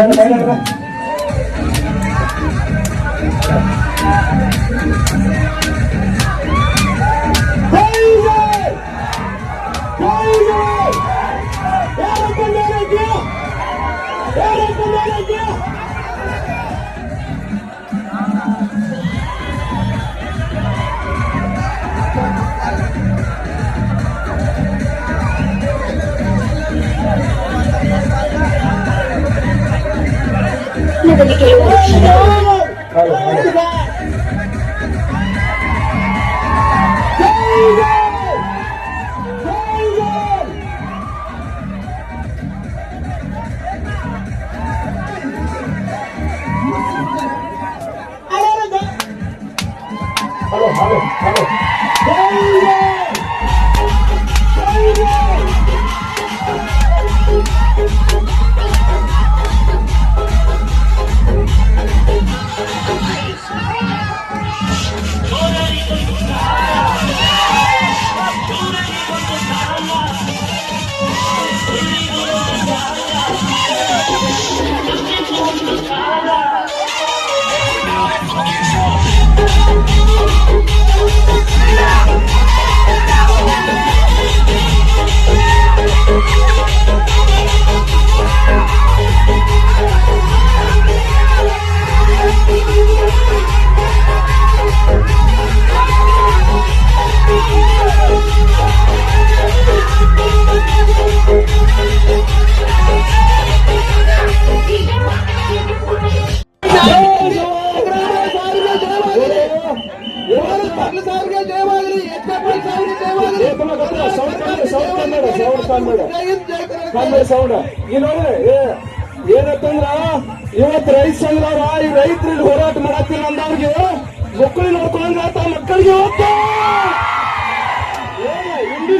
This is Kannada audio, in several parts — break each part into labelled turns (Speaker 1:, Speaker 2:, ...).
Speaker 1: 来来来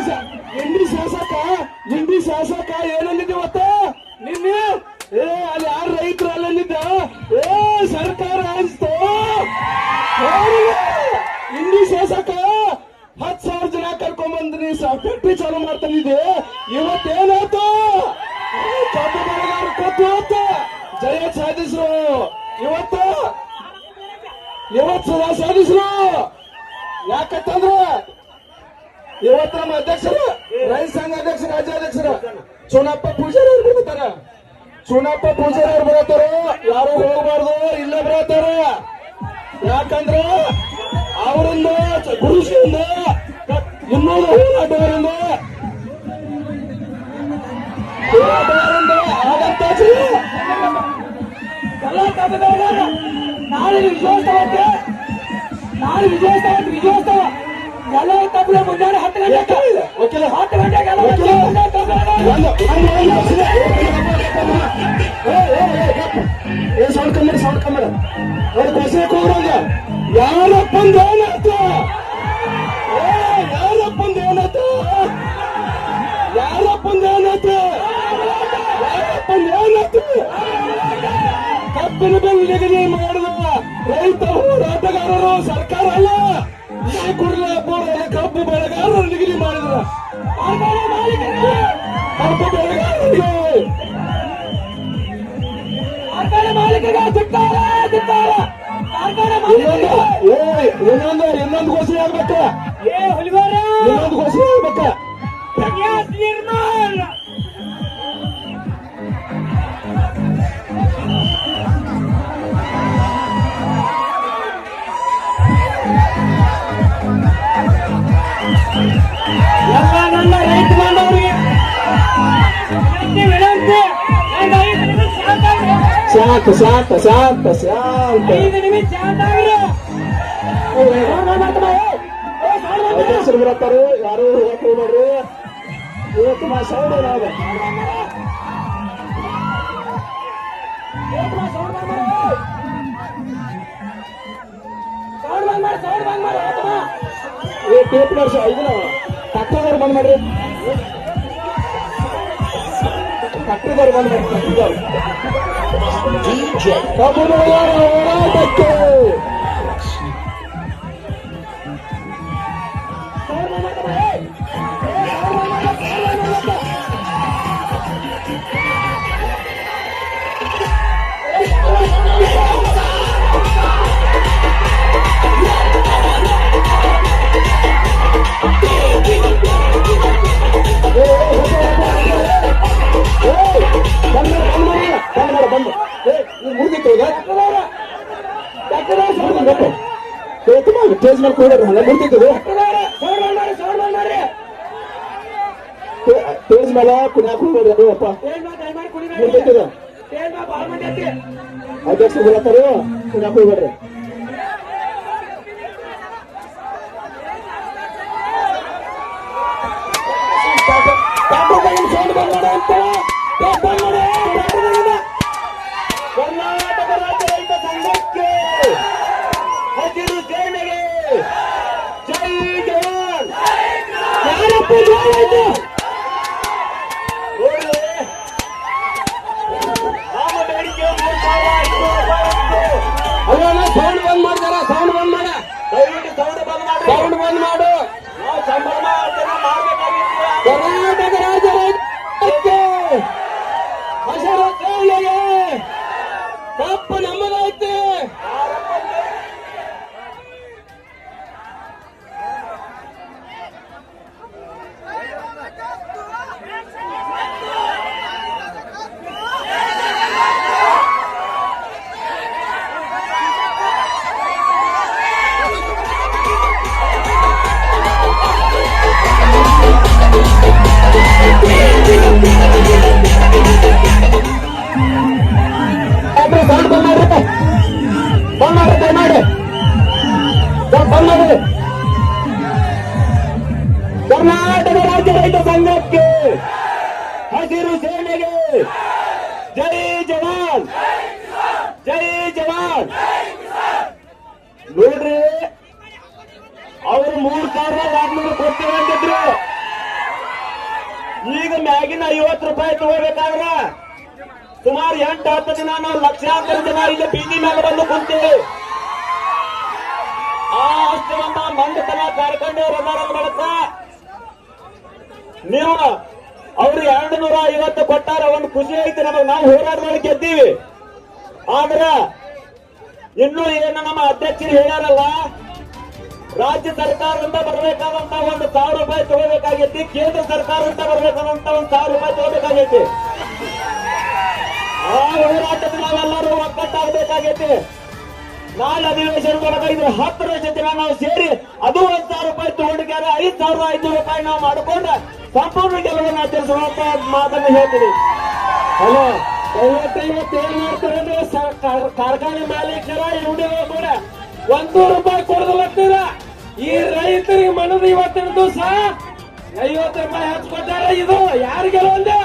Speaker 1: ಇಂಡಿ ಇಂಡಿ ಶಾಸಕ ಇಂಡಿ ಶಾಸಕ ಏನಲ್ಲಿದ್ದೆ ಇವತ್ತ ನಿನ್ನೆ? ಏ ಅಲ್ಲಿ ಯಾರು ರೈತರು ಅಲ್ಲಲ್ಲಿದ್ದ? ಏ ಸರ್ಕಾರ ಅನ್ಸ್ತು ಇಂಡಿ ಶಾಸಕ ಹತ್ ಸಾವಿರ ಜನ ಕರ್ಕೊಂಡ್ಬಂದ್ರಿ ಫ್ಯಾಕ್ಟ್ರಿ ಚಾಲು ಮಾಡ್ತಾನಿದೆ ಇವತ್ತೇನಾಯ್ತು? ಏ, ಕಬ್ಬು ಬೆಳೆಗಾರ ಕೊಟ್ಟು ಇವತ್ತು. ಜಯ ಸಾಧಿಸ್ರು. ಇವತ್ತು? ಇವತ್ತು ಸದಾ ಸಾಧಿಸ್ರು. ಯಾಕಂತಂದ್ರ ರೈತ ಸಂಘ ಅಧ್ಯಕ್ಷರು ರಾಜ್ಯಾಧ್ಯಕ್ಷರ ಚುನಪ್ಪ ಪೂಜಾರಿ ಅವ್ರು ಬರುತ್ತಾರ ಚುನಪ್ಪ ಪೂಜಾರಿ ಅವ್ರು ಬರತ್ತಾರ ಅವ್ರು ಬಸ್ಸಕ್ಕೆ ಹೋಗ್ರಂಗ ಯಾರಪ್ಪಂದ ಏನಾಯ್ತು? ಏ ಯಾರಪ್ಪಂದ ಏನಾಯ್ತು? ಯಾರಪ್ಪಂದ ಏನಾಯ್ತು? ಯಾರಪ್ಪಂದ ಏನಾಯ್ತು? ಕಬ್ಬಿನ ಬೆಲೆ ನಿಗದಿ ರೈತ ಹೋರಾಟಗಾರರು ಸರ್ಕಾರ ಅಲ್ಲ. ಈ ಕುರ್ಲಾಪುರ ಕಬ್ಬು ಬೆಳೆಗಾರರು ನಿಗದಿ ಮಾಡಿದ್ರ. ಕಬ್ಬು ಬೆಳೆಗಾರರಿಗೆ.
Speaker 2: ಮಾಲೀಕರಿಗೆ ಸಿಗ್ತಾರೆ.
Speaker 1: ಇನ್ನೊಂದು ಇನ್ನೊಂದು ಘೋಷಣೆ ಆಗ್ಬೇಕ.
Speaker 2: ಸೌಂಡ್
Speaker 1: ಏನಾದ
Speaker 2: ಏಕಮ್ಮ, ಸೌಂಡ್ ಬಂದ್ ಮಾಡು. ಸೌಂಡ್ ಬಂದ್ ಮಾಡು, ಸೌಂಡ್ ಬಂದ್ ಮಾಡು, ಏಕಮ್ಮ.
Speaker 1: ಏ ಟೇಪ್ ನರ್ಸ್ ಇದನ್ನ ಕಟ್ಟದವ್ರು ಬಂದ್ ಮಾಡ್ರಿ ಕಟ್ಟದವ್ರು ಬಂದ್ ಮಾಡ್ರಿ ಕಟ್ಟದವ್ರು ಕಬ್ಬು ಬೆಳೆಗಾರರ ಹೋರಾಟಕ್ಕೆ
Speaker 2: ಸೌಂಡ್
Speaker 1: ಸ್ಟೇಜ್ ಮೇಲೆ ಕೂಡೋರು
Speaker 2: ಬಂದ್ ಮಾಡಿ.
Speaker 1: ಸ್ಟೇಜ್ ಮೇಲೆ ಕುಣ್ಯಾಕ ಹೋಗ್ಬೇಡ್ರಿ ಅದು ಅಪ್ಪ
Speaker 2: ಐತಿ.
Speaker 1: ಅಧ್ಯಕ್ಷರು ಬರತ್ತಾರು ಕುಣ್ಯಾಕ ಹೋಗ್ಬೇಡ್ರಿ
Speaker 2: ಸೌಂಡ್ ಬಂದ್ ಅಂತ.
Speaker 1: Baju. ಸುಮಾರು ಎಂಟು ಹತ್ತು ದಿನ ನಾವು ಲಕ್ಷಾಂತರ ಜನ ಇಲ್ಲಿ ಬೀದಿ ಮೇಲೆ ಬಂದು ಕುಂತೀವಿ. ಆ ಅಷ್ಟವನ್ನ ಮಂಡತನ ಕಾರ್ಖಂಡೆಯವರು ಅದಾರ ಬಳಕ ನೀವು ಅವ್ರು ಎರಡು ನೂರ ಐವತ್ತು ಕೊಟ್ಟಾರ, ಒಂದು ಖುಷಿ ಐತಿ ನಮಗೆ ನಾವು ಹೋರಾಟದಲ್ಲಿ ಗೆದ್ದೀವಿ. ಆದ್ರ ಇನ್ನು ಏನು ನಮ್ಮ ಅಧ್ಯಕ್ಷರು ಹೇಳ್ಯಾರಲ್ಲ, ರಾಜ್ಯ ಸರ್ಕಾರದಿಂದ ಬರಬೇಕಾದಂತ ಒಂದು ಸಾವಿರ ರೂಪಾಯಿ ತಗೋಬೇಕಾಗೈತಿ, ಕೇಂದ್ರ ಸರ್ಕಾರದಿಂದ ಬರಬೇಕಾದಂತ ಒಂದು ಸಾವಿರ ರೂಪಾಯಿ ತಗೋಬೇಕಾಗೈತಿ.
Speaker 2: ಆ ಹೋರಾಟದ ನಾವೆಲ್ಲರೂ ಒಗ್ಗಟ್ಟಾಗಬೇಕಾಗೈತಿ. ನಾಳೆ ಅಧಿವೇಶನ ಒಳಗ ಇದ್ರ ಲಕ್ಷ ಜೊತೆ ನಾವು ಸೇರಿ ಅದು ಒಂದ್ ಸಾವಿರ ರೂಪಾಯಿ ತಗೊಂಡಿದ್ದಾರೆ, ಐದ್ ಸಾವಿರದ ಐನೂರು ರೂಪಾಯಿ ನಾವು ಮಾಡ್ಕೊಂಡು ಸಂಪೂರ್ಣ ಗೆಲುವನ್ನು ಆಚರಿಸುವಂತ ಮಾತನ್ನು ಹೇಳ್ತೀನಿ. ಹಲೋ ದಯವಿಟ್ಟು ಇವತ್ತು ಏನ್ ಮಾಡ್ತಾರೆ ಕಾರ್ಖಾನೆ ಮಾಲೀಕರ ಇವ್ನಿಗೆ ಕೂಡ ಒಂದು ರೂಪಾಯಿ ಕೊಡದಲ್ಲ ಈ ರೈತರಿಗೆ ಮನದ ಇವತ್ತಿನ ದಿವಸ ಐವತ್ತು ರೂಪಾಯಿ ಹಚ್ಕೊತಾರೆ ಇದು ಯಾರಿಗೆಲ್ಲ ಒಂದೇ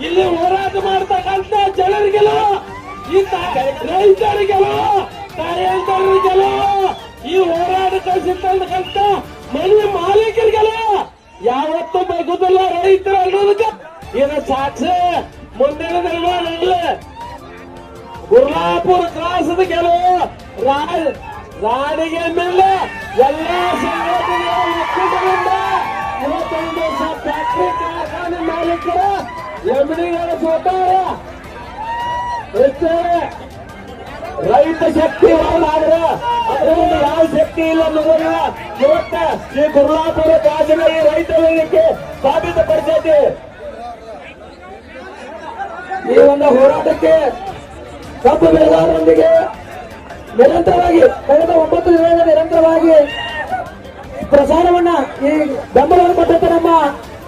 Speaker 2: ಇಲ್ಲಿ ಹೋರಾಟ ಮಾಡ್ತಕ್ಕಂತ ಜನರಿಗೆಲ್ಲ ರೈತರಿಗೆಲ್ಲ, ಕಾರ್ಯಕರ್ತರಿಗೆಲ್ಲ, ಈ ಹೋರಾಟ ಕಳಿಸಿರ್ತಕ್ಕಂತ ಮನೆ ಮಾಲೀಕರಿಗೆಲ್ಲ ಯಾವತ್ತೂ ಬಗ್ಗುದಿಲ್ಲ ರೈತರು ಅನ್ನೋದಕ್ಕೆ ಇದ ಸಾಕ್ಷಿ ಮುಂದಿನ ದಿನಗಳಲ್ಲಿ ಗುರ್ಲಾಪುರ ಕ್ರಾಸದ ಗೆಲುವು ರಾ- ರಾಣಿಗೆ ಮೇಲೆ ಎಲ್ಲಾ ಸಂಘಟನೆಗಳ ಒಕ್ಕೂಟದಿಂದ ಇವತ್ತೊಂದು ಸ- ಫ್ಯಾಕ್ಟರಿ ಕಾರ್ಖಾನೆ ಮಾಲೀಕರ ಎಮ್ಡಿಗಳ ಸೋತಾರ ರೈತ ಶಕ್ತಿ ಆದ್ರೆ ಅದರಿಂದ ಯಾವ ಶಕ್ತಿ ಇಲ್ಲ ಅನ್ನೋದನ್ನ ಇವತ್ತ ಈ ಗುರ್ಲಾಪುರ ಕಾಜಿನ ಈ ರೈತ ವೇದಿಕೆ ಸಾಬೀತುಪಡಿಸೈತಿ ಈ ಒಂದು ಹೋರಾಟಕ್ಕೆ ಕಬ್ಬು ಬೆಳೆಗಾರರೊಂದಿಗೆ ನಿರಂತರವಾಗಿ ಕಳೆದ ಒಂಬತ್ತು ದಿನಗಳ ನಿರಂತರವಾಗಿ ಪ್ರಸಾರವನ್ನ ಈ ಬೆಂಬಲವನ್ನು ಕೊಟ್ಟಂತ ನಮ್ಮ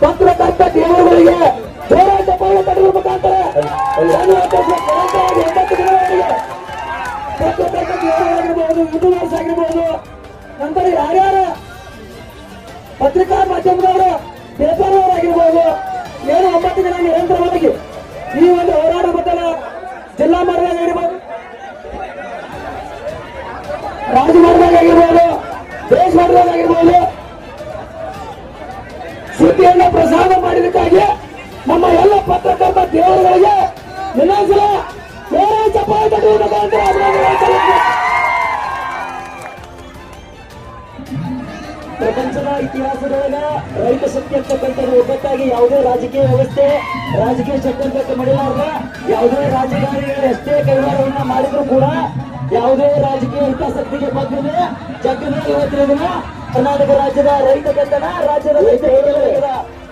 Speaker 2: ಪತ್ರಕರ್ತ ದೇವರುಗಳಿಗೆ ಜೋರ ಪಡೆಯುವ ಮುಖಾಂತರ ಒಂಬತ್ತು ದಿನಗಳಿಗೆ ಯೂಟ್ಯೂಬರ್ಸ್ ಆಗಿರ್ಬಹುದು. ನಂತರ ಯಾರ್ಯಾರ ಪತ್ರಿಕಾ ಮಾಧ್ಯಮದವರು ಪೇಪರ್ ಅವರಾಗಿರ್ಬೋದು ಏನು ಒಂಬತ್ತು ದಿನ ನಿರಂತರವಾಗಿ ಈ ಒಂದು ಹೋರಾಟ ಬದಲ ಜಿಲ್ಲಾ ಮಟ್ಟದಾಗ ಆಗಿರ್ಬೋದು, ರಾಜ್ಯ ಮಟ್ಟದಾಗ ಆಗಿರ್ಬೋದು, ದೇಶ ಮಟ್ಟದಾಗ ಆಗಿರ್ಬೋದು. ಸುದ್ದಿಯನ್ನ ಪ್ರಸಾರ ಮಾಡಿದಕ್ಕಾಗಿ ನಮ್ಮ ಎಲ್ಲ ಪತ್ರಕರ್ತ ದೇವರುಗಳಿಗೆ. ಪ್ರಪಂಚದ ಇತಿಹಾಸದೊಳಗ ರೈತ ಶಕ್ತಿ ಅಂತಕ್ಕಂಥದ್ದು ಒಬ್ಬಟ್ಟಾಗಿ ಯಾವುದೇ ರಾಜಕೀಯ ವ್ಯವಸ್ಥೆ, ರಾಜಕೀಯ ಶಕ್ತಿ ಅಂತ ಮಾಡಿಲಾರ್ದ ಯಾವುದೇ ರಾಜಕಾರಣಿಗಳು ಎಷ್ಟೇ ಕೈವಾರವನ್ನ ಮಾಡಿದ್ರು ಕೂಡ ಯಾವುದೇ ರಾಜಕೀಯ ಹಿತಾಸಕ್ತಿಗೆ ಬದ್ಧತೆ ಜಗ್ಗದ ಇವತ್ತಿನ ದಿನ ಕರ್ನಾಟಕ ರಾಜ್ಯದ ರೈತ ಕಟ್ಟಣ ರಾಜ್ಯದ ರೈತ